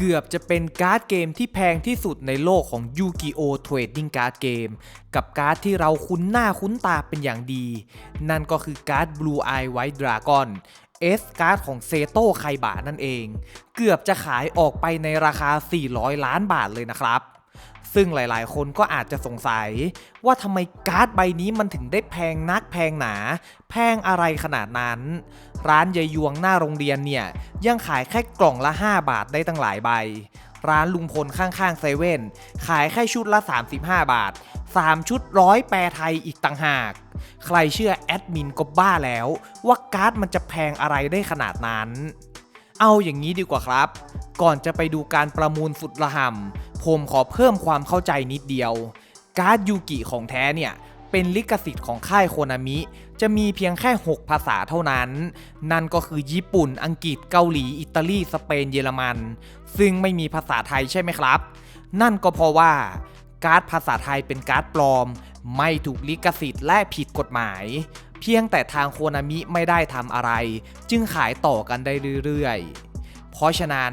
เกือบจะเป็นการ์ดเกมที่แพงที่สุดในโลกของ Yu-Gi-Oh! Trading Card Game กับการ์ดที่เราคุ้นหน้าคุ้นตาเป็นอย่างดี นั่นก็คือการ์ด Blue Eye White Dragon เอสการ์ดของเซโต้ไคบะนั่นเอง เกือบจะขายออกไปในราคา 400 ล้านบาทเลยนะครับ ซึ่งหลายๆ คนก็อาจจะสงสัย ว่าทำไมการ์ดใบนี้มันถึงได้แพงนักแพงหนา แพงอะไรขนาดนั้น ร้านยายยวงหน้าโรงเรียนเนี่ย ยังขายแค่กล่องละ 5 บาทได้ตั้งหลายใบ ร้านลุงพลข้างๆเซเว่นขายแค่ชุดละ 35 บาท 3 ชุดร้อยแปรไทยอีกต่างหาก ใครเชื่อแอดมินก็บ้าแล้ว ว่าการ์ดมันจะแพงอะไรได้ขนาดนั้น เอาอย่างนี้ดีกว่าครับ ก่อนจะไปดูการประมูลสุดระห่ำผมขอเพิ่มความเข้าใจนิดเดียว การ์ดยูกิของแท้เนี่ย เป็นลิขสิทธิ์ของค่ายโคนามิ จะมีเพียงแค่ 6 ภาษาเท่านั้น นั่นก็คือญี่ปุ่น อังกฤษ เกาหลี อิตาลี สเปน เยอรมัน ซึ่งไม่มีภาษาไทยใช่ไหมครับ นั่นก็เพราะว่าการ์ดภาษาไทยเป็นการ์ดปลอม ไม่ถูกลิขสิทธิ์และผิดกฎหมาย เพียงแต่ทางโคนามิไม่ได้ทำอะไร จึงขายต่อกันได้เรื่อยๆ เพราะฉะนั้น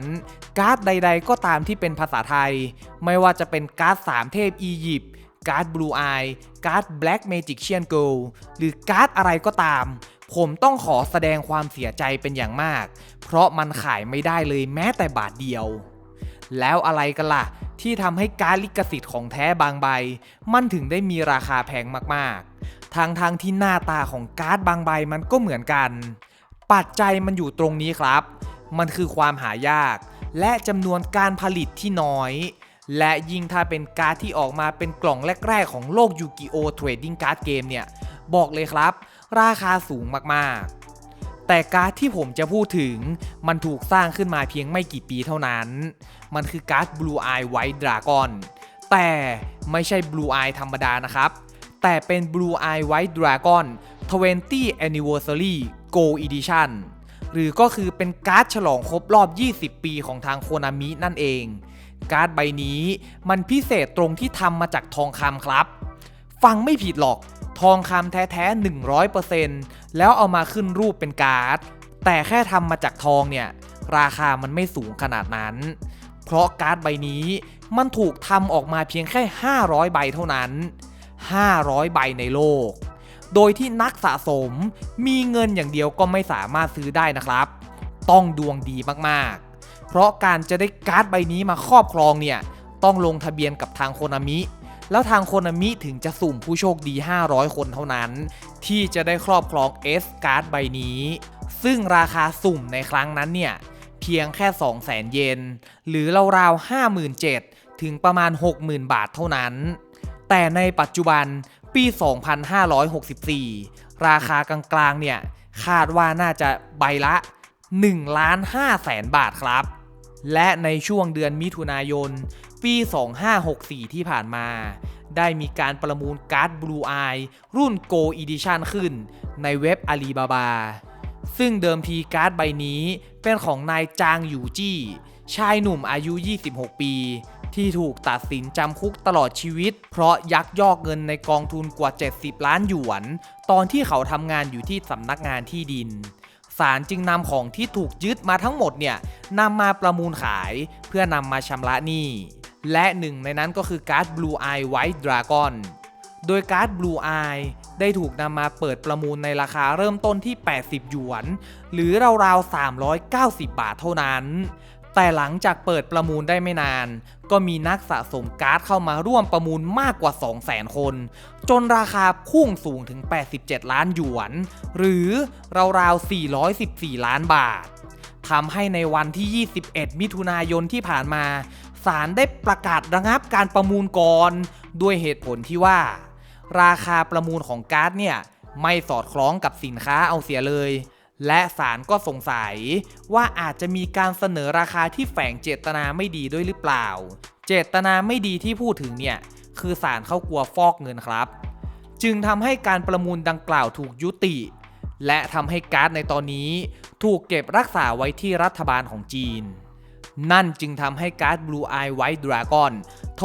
การ์ดใด ๆ ก็ตามที่เป็นภาษาไทย ไม่ว่าจะเป็นการ์ดสามเทพอียิปต์การ์ดบลูอายการ์ดแบล็กเมจิกเชียนเกิลหรือการ์ดอะไรก็ตาม ผมต้องขอแสดงความเสียใจเป็นอย่างมาก เพราะมันขายไม่ได้เลยแม้แต่บาทเดียว แล้วอะไรกันล่ะ ที่ทำให้การลิขสิทธิ์ของแท้บางใบ มันถึงได้มีราคาแพงมากๆ ทางทางที่หน้าตาของการ์ดบางใบมันก็เหมือนกัน ปัจจัยมันอยู่ตรงนี้ครับ มันคือความหายาก และจำนวนการผลิตที่น้อยและยิ่งถ้าเป็นการ์ดที่ออกมาเป็นกล่องแรก ๆ ของโลกยูกิโอเทรดดิ้งการ์ดเกมเนี่ย บอกเลยครับ ราคาสูงมากๆ แต่การ์ดที่ผมจะพูดถึงมันถูกสร้างขึ้นมาเพียงไม่กี่ปีเท่านั้น มันคือการ์ด Blue Eye White Dragon แต่ไม่ใช่ Blue Eye ธรรมดานะครับ แต่เป็น Blue Eye White Dragon 20 Anniversary Go Edition หรือก็คือเป็นการ์ดฉลองครบรอบ 20 ปีของทางโคนามินั่นเอง การ์ดใบนี้มันพิเศษตรงที่ทำมาจากทองคำครับ ฟังไม่ผิดหรอก ทองคำแท้ๆ 100% แล้วเอามาขึ้นรูปเป็นการ์ด แต่แค่ทำมาจากทองเนี่ย ราคามันไม่สูงขนาดนั้น เพราะการ์ดใบนี้มันถูกทำออกมาเพียงแค่ 500 ใบเท่านั้น 500 ใบในโลก โดยที่นักสะสมมีเงินอย่างเดียวก็ไม่สามารถซื้อได้นะครับ ต้องดวงดีมากๆ เพราะการจะได้การ์ดใบนี้มาครอบครองเนี่ย ต้องลงทะเบียนกับทางโคนามิ แล้วทางโคนามิถึงจะสุ่มผู้โชคดี 500 คนเท่านั้น ที่จะได้ครอบครอง S การ์ดใบนี้ ซึ่งราคาสุ่มในครั้งนั้นเนี่ย เพียงแค่ 200,000 เยน หรือราวๆ57,000 ถึงประมาณ 60,000 บาทเท่านั้น แต่ในปัจจุบันปี 2564 ราคากลางๆ เนี่ย คาดว่าน่าจะใบละ1ล้าน5แสนบาทครับ และในช่วงเดือนมิถุนายน ปี 2564 ที่ผ่านมา ได้มีการประมูลการ์ด Blue Eye รุ่น Go Edition ขึ้น ในเว็บ Alibaba ซึ่งเดิมทีการ์ดใบนี้เป็นของนายจางหยูจี้ ชายหนุ่มอายุ 26 ปี ที่ถูกตัดสินจำคุกตลอดชีวิต เพราะยักยอกเงินในกองทุนกว่า 70 ล้านหยวน ตอนที่เขาทำงานอยู่ที่สำนักงานที่ดินศาลจึงนำของที่ถูกยึดมาทั้งหมดเนี่ยนำมาประมูลขายเพื่อนำมาชำระหนี้ และหนึ่งในนั้นก็คือการ์ด Blue Eye White Dragon โดยการ์ด Blue Eye ได้ถูกนำมาเปิดประมูลในราคาเริ่มต้นที่ 80 หยวน หรือราวๆ 390 บาทเท่านั้น แต่หลังจากเปิดประมูลได้ไม่นาน ก็มีนักสะสมการ์ดเข้ามาร่วมประมูลมากกว่า 200,000 คน จนราคาพุ่งสูงถึง 87 ล้านหยวน หรือราวๆ 414 ล้านบาททำให้ในวันที่ 21 มิถุนายนที่ผ่านมา ศาลได้ประกาศระงับการประมูลก่อนด้วยเหตุผลที่ว่า ราคาประมูลของก๊าร์ดเนี่ยไม่สอดคล้องกับสินค้าเอาเสียเลย และศาลก็สงสัยว่าอาจจะมีการเสนอราคาที่แฝงเจตนาไม่ดีด้วยหรือเปล่า เจตนาไม่ดีที่พูดถึงเนี่ยคือศาลเข้ากลัวฟอกเงินครับ จึงทำให้การประมูลดังกล่าวถูกยุติ และทำให้การ์ดในตอนนี้ ถูกเก็บรักษาไว้ที่รัฐบาลของจีน นั่นจึงทำให้การ์ด Blue Eye White Dragon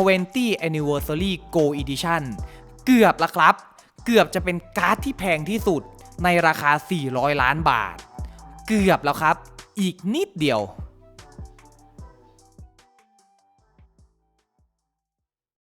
20 Anniversary Go Edition เกือบละครับ เกือบจะเป็นการ์ดที่แพงที่สุดในราคา 400 ล้านบาท เกือบแล้วครับ อีกนิดเดียว